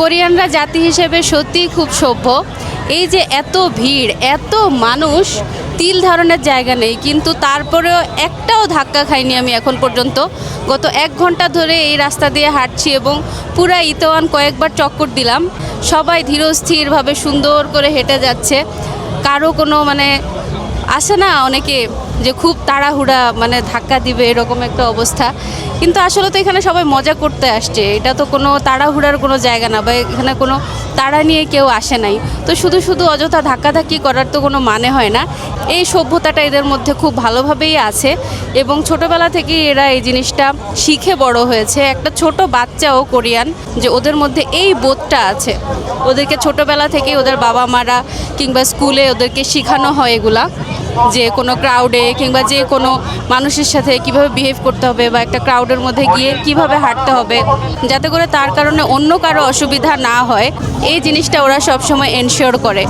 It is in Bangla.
কোরিয়ানরা জাতি হিসেবে সত্যিই খুব সভ্য। এই যে এত ভিড়, এত মানুষ, তিল ধারণের জায়গা নেই, কিন্তু তারপরেও একটাও ধাক্কা খাইনি আমি এখন পর্যন্ত। গত এক ঘণ্টা ধরে এই রাস্তা দিয়ে হাঁটছি এবং পুরা ইতোয়ান কয়েকবার চক্কর দিলাম। সবাই ধীরস্থিরভাবে সুন্দর করে হেঁটে যাচ্ছে। কারও কোনো মানে আসে না অনেকে যে খুব তাড়াহুড়া মানে ধাক্কা দিবে, এরকম একটা অবস্থা। কিন্তু আসলে তো এখানে সবাই মজা করতে আসছে। এটা তো কোনো তাড়াহুড়ার কোনো জায়গা না বা এখানে কোনো তাড়া নিয়ে কেউ আসে নাই। তো শুধু শুধু অযথা ধাক্কাধাক্কি করার তো কোনো মানে হয় না। এই সভ্যতাটা এদের মধ্যে খুব ভালোভাবেই আছে এবং ছোটবেলা থেকেই এরা এই জিনিসটা শিখে বড় হয়েছে। একটা ছোট বাচ্চাও কোরিয়ান, যে ওদের মধ্যে এই বোধটা আছে। ওদেরকে ছোটবেলা থেকেই ওদের বাবা মারা কিংবা স্কুলে ওদেরকে শেখানো হয় এগুলা। যে কোনো ক্রাউডে কিংবা যে কোনো মানুষের সাথে কীভাবে বিহেভ করতে হবে বা একটা ক্রাউডের মধ্যে গিয়ে কীভাবে হাঁটতে হবে, যাতে করে তার কারণে অন্য কারও অসুবিধা না হয়, এই জিনিসটা ওরা সবসময় এনশিওর করে।